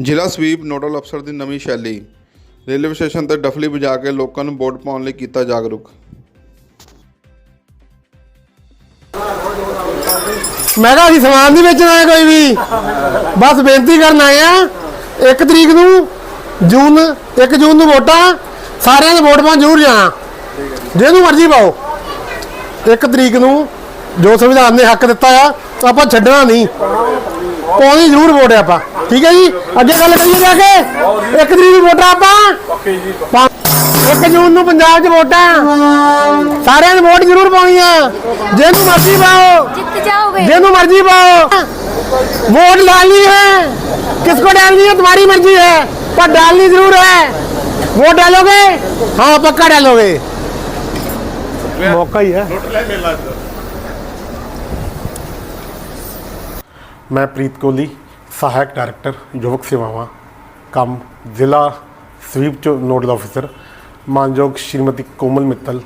ਜ਼ਿਲ੍ਹਾ SVEEP nodal ਅਫਸਰ ਦੀ ਨਵੀਂ ਸ਼ੈਲੀ। ਰੇਲਵੇ ਸਟੇਸ਼ਨ ਤੇ ਡਫਲੀ ਵਜਾ ਕੇ ਲੋਕਾਂ ਨੂੰ ਵੋਟ ਪਾਉਣ ਲਈ ਕੀਤਾ ਜਾਗਰੂਕ। ਮੈਂ ਕਿਹਾ ਅਸੀਂ ਸਮਾਨ ਨਹੀਂ ਵੇਚਣਾ ਹੈ ਕੋਈ ਵੀ। ਬਸ ਬੇਨਤੀ ਕਰਨ ਆਏ ਆ 1 ਤਰੀਕ ਨੂੰ ਜੂਨ 1 ਜੂਨ ਨੂੰ ਵੋਟਾਂ, ਸਾਰਿਆਂ ਨੇ ਵੋਟ ਪਾਉਣ ਜ਼ਰੂਰ ਜਾਣਾ। ਜਿਹਨੂੰ ਮਰਜ਼ੀ ਪਾਓ। 1 ਤਰੀਕ ਨੂੰ ਜੋ ਸੰਵਿਧਾਨ ਨੇ ਹੱਕ ਦਿੱਤਾ ਆ, ਆਪਾਂ ਛੱਡਣਾ ਨਹੀਂ। ਪਾਉਣੀ ਜ਼ਰੂਰ ਵੋਟ ਹੈ ਆਪਾਂ। ਠੀਕ ਹੈ ਜੀ ਅੱਗੇ ਗੱਲ ਕਰੀਏ ਜਾ ਕੇ 1 ਤਰੀਕ ਨੂੰ ਵੋਟਾਂ ਆਪਾਂ 1 ਜੂਨ ਨੂੰ ਪੰਜਾਬ 'ਚ ਵੋਟਾਂ ਸਾਰਿਆਂ ਨੇ ਵੋਟ ਜ਼ਰੂਰ ਪਾਉਣੀ ਆ ਜਿਹਨੂੰ ਮਰਜ਼ੀ ਪਾਓ जीत जाओगे ਜਿਹਨੂੰ ਮਰਜ਼ੀ ਪਾਓ वोट डालनी है किसको डालनी है तुम्हारी मर्जी है पर डालनी जरूर है वोट डालोगे हाँ पक्का डालोगे मौका ही है ਮੈਂ ਪ੍ਰੀਤ ਕੋਹਲੀ ਸਹਾਇਕ ਡਾਇਰੈਕਟਰ, ਯੁਵਕ ਸੇਵਾਵਾਂ, ਕੰਮ, ਜ਼ਿਲ੍ਹਾ ਸਵੀਪ ਚ ਨੋਡਲ ਅਫਸਰ ਮਾਨਯੋਗ ਸ਼੍ਰੀਮਤੀ ਕੋਮਲ ਮਿੱਤਲ,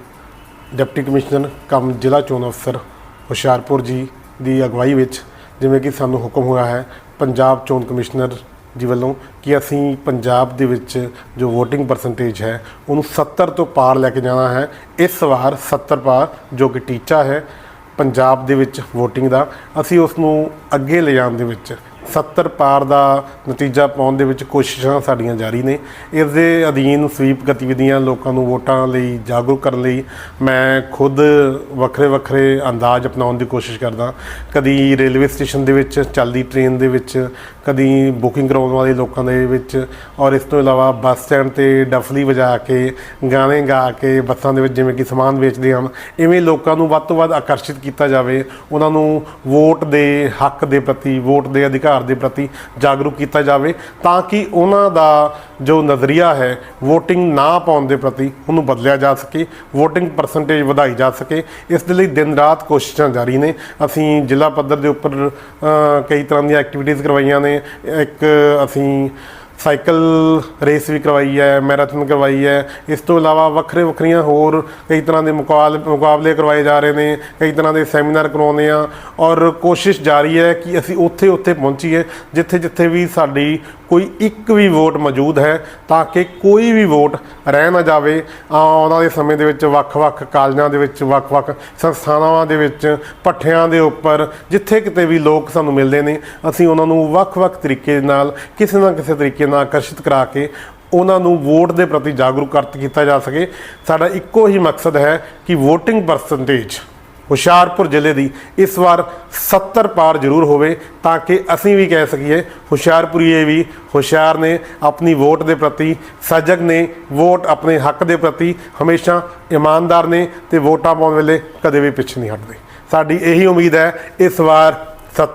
ਡਿਪਟੀ ਕਮਿਸ਼ਨਰ, ਕੰਮ ਜ਼ਿਲ੍ਹਾ ਚੋਣ ਅਫਸਰ, ਹੁਸ਼ਿਆਰਪੁਰ ਜੀ ਦੀ ਅਗਵਾਈ ਵਿੱਚ ਜਿਵੇਂ ਕਿ ਸਾਨੂੰ ਹੁਕਮ ਹੋਇਆ ਹੈ, ਪੰਜਾਬ ਚੋਣ ਕਮਿਸ਼ਨਰ ਜੀ ਵੱਲੋਂ ਕਿ ਅਸੀਂ ਪੰਜਾਬ ਦੇ ਵਿੱਚ ਜੋ VOTING ਪਰਸੈਂਟੇਜ ਹੈ, ਉਹਨੂੰ 70 ਤੋਂ ਪਾਰ ਲੈ ਕੇ ਜਾਣਾ ਹੈ। ਇਸ ਵਾਰ 70 ਪਾਰ, ਜੋ ਕਿ ਟੀਚਾ ਹੈ, ਪੰਜਾਬ ਦੇ ਵਿੱਚ VOTING ਦਾ, ਅਸੀਂ ਉਸ ਨੂੰ ਅੱਗੇ ਲਿਜਾਣ ਦੇ ਵਿੱਚ 70 ਪਾਰ ਦਾ ਨਤੀਜਾ ਪਾਉਣ ਦੇ ਵਿੱਚ ਕੋਸ਼ਿਸ਼ਾਂ ਸਾਡੀਆਂ ਜਾਰੀ ਨੇ। ਇਸ ਦੇ ਅਧੀਨ ਸਵੀਪ ਗਤੀਵਿਧੀਆਂ ਲੋਕਾਂ ਨੂੰ ਵੋਟਾਂ ਲਈ ਜਾਗਰੂਕ ਕਰਨ ਲਈ ਮੈਂ ਖੁਦ ਵੱਖਰੇ ਵੱਖਰੇ ਅੰਦਾਜ਼ ਅਪਣਾਉਣ ਦੀ ਕੋਸ਼ਿਸ਼ ਕਰਦਾ। ਕਦੀ ਰੇਲਵੇ ਸਟੇਸ਼ਨ ਦੇ ਵਿੱਚ, ਚੱਲਦੀ ਟ੍ਰੇਨ ਦੇ ਵਿੱਚ, ਕਦੀ ਬੁਕਿੰਗ ਕਰਾਉਣ ਵਾਲੇ ਲੋਕਾਂ ਦੇ ਵਿੱਚ ਔਰ ਇਸ ਤੋਂ ਇਲਾਵਾ ਬੱਸ ਸਟੈਂਡ ਤੇ ਡਫਲੀ ਵਜਾ ਕੇ, ਗਾਣੇ ਗਾ ਕੇ, ਬੱਸਾਂ ਦੇ ਵਿੱਚ ਜਿਵੇਂ ਕਿ ਸਮਾਨ ਵੇਚਦੇ ਹਨ, ਇਵੇਂ ਲੋਕਾਂ ਨੂੰ ਵੱਧ ਤੋਂ ਵੱਧ ਆਕਰਸ਼ਿਤ ਕੀਤਾ ਜਾਵੇ। ਉਹਨਾਂ ਨੂੰ ਵੋਟ ਦੇ ਹੱਕ ਦੇ ਪ੍ਰਤੀ, ਵੋਟ ਦੇ ਅਧਿਕਾਰ ਦੇ ਪ੍ਰਤੀ ਜਾਗਰੂਕ ਕੀਤਾ ਜਾਵੇ ਤਾਂ ਕਿ ਉਹਨਾਂ ਦਾ ਜੋ ਨਜ਼ਰੀਆ ਹੈ VOTING ਨਾ ਪਾਉਣ ਦੇ ਪ੍ਰਤੀ ਉਹਨੂੰ ਬਦਲਿਆ ਜਾ ਸਕੇ VOTING ਪਰਸੈਂਟੇਜ ਵਧਾਈ ਜਾ ਸਕੇ। ਇਸ ਦੇ ਲਈ ਦਿਨ ਰਾਤ ਕੋਸ਼ਿਸ਼ਾਂ ਜਾਰੀ ਨੇ। ਅਸੀਂ ਜ਼ਿਲ੍ਹਾ ਪੱਧਰ ਦੇ ਉੱਪਰ ਕਈ ਤਰ੍ਹਾਂ ਦੀਆਂ ਐਕਟੀਵਿਟੀਜ਼ ਕਰਵਾਈਆਂ ਨੇ। ਇੱਕ ਅਸੀਂ ਸਾਈਕਲ ਰੇਸ ਵੀ ਕਰਵਾਈ ਹੈ, ਮੈਰਾਥਨ ਕਰਵਾਈ ਹੈ। ਇਸ ਤੋਂ ਇਲਾਵਾ ਵੱਖਰੇ ਵੱਖਰੀਆਂ ਹੋਰ ਕਈ ਤਰ੍ਹਾਂ ਦੇ ਮੁਕਾਲ- ਮੁਕਾਬਲੇ ਕਰਵਾਏ ਜਾ ਰਹੇ ਨੇ, ਕਈ ਤਰ੍ਹਾਂ ਦੇ ਸੈਮੀਨਾਰ ਕਰਵਾਉਂਦੇ ਆ ਔਰ ਕੋਸ਼ਿਸ਼ ਜਾਰੀ ਹੈ ਕਿ ਅਸੀਂ ਉੱਥੇ ਉੱਥੇ ਪਹੁੰਚੀਏ ਜਿੱਥੇ ਜਿੱਥੇ ਵੀ ਸਾਡੀ ਕੋਈ ਇੱਕ ਵੀ ਵੋਟ ਮੌਜੂਦ ਹੈ, ਤਾਂ ਕਿ ਕੋਈ ਵੀ ਵੋਟ ਰਹਿ ਨਾ ਜਾਵੇ। ਆਉਣ ਵਾਲੇ ਸਮੇਂ ਦੇ ਵਿੱਚ ਵੱਖ-ਵੱਖ ਕਾਲਜਾਂ ਦੇ ਵਿੱਚ, ਵੱਖ-ਵੱਖ ਸੰਸਥਾਵਾਂ ਦੇ ਵਿੱਚ, ਪੱਠਿਆਂ ਦੇ ਉੱਪਰ, ਜਿੱਥੇ ਕਿਤੇ ਵੀ ਲੋਕ ਸਾਨੂੰ ਮਿਲਦੇ ਨੇ, ਅਸੀਂ ਉਹਨਾਂ ਨੂੰ ਵੱਖ-ਵੱਖ ਤਰੀਕੇ ਨਾਲ, ਕਿਸੇ ਨਾ ਕਿਸੇ ਤਰੀਕੇ ਨਾਲ ਆਕਰਸ਼ਿਤ ਕਰਾ ਕੇ ਉਹਨਾਂ ਨੂੰ ਵੋਟ ਦੇ ਪ੍ਰਤੀ ਜਾਗਰੂਕ ਕੀਤਾ ਜਾ ਸਕੇ। ਸਾਡਾ ਇੱਕੋ ਹੀ ਮਕਸਦ ਹੈ ਕਿ VOTING ਪਰਸੈਂਟੇਜ ਹੁਸ਼ਿਆਰਪੁਰ ਜ਼ਿਲ੍ਹੇ ਦੀ ਇਸ ਵਾਰ 70 ਪਾਰ ਜ਼ਰੂਰ ਹੋਵੇ ਤਾਂ ਕਿ ਅਸੀਂ ਵੀ ਕਹਿ ਸਕੀਏ ਹੁਸ਼ਿਆਰਪੁਰੀਏ ਵੀ ਹੁਸ਼ਿਆਰ ਨੇ ਆਪਣੀ ਵੋਟ ਦੇ ਪ੍ਰਤੀ, ਸਜਗ ਨੇ ਵੋਟ ਆਪਣੇ ਹੱਕ ਦੇ ਪ੍ਰਤੀ, ਹਮੇਸ਼ਾ ਇਮਾਨਦਾਰ ਨੇ ਤੇ ਵੋਟਾਂ ਪਾਉਣ ਵੇਲੇ ਕਦੇ ਵੀ ਪਿੱਛੇ ਨਹੀਂ ਹਟਦੇ। ਸਾਡੀ ਇਹੀ ਉਮੀਦ ਹੈ ਇਸ ਵਾਰ 70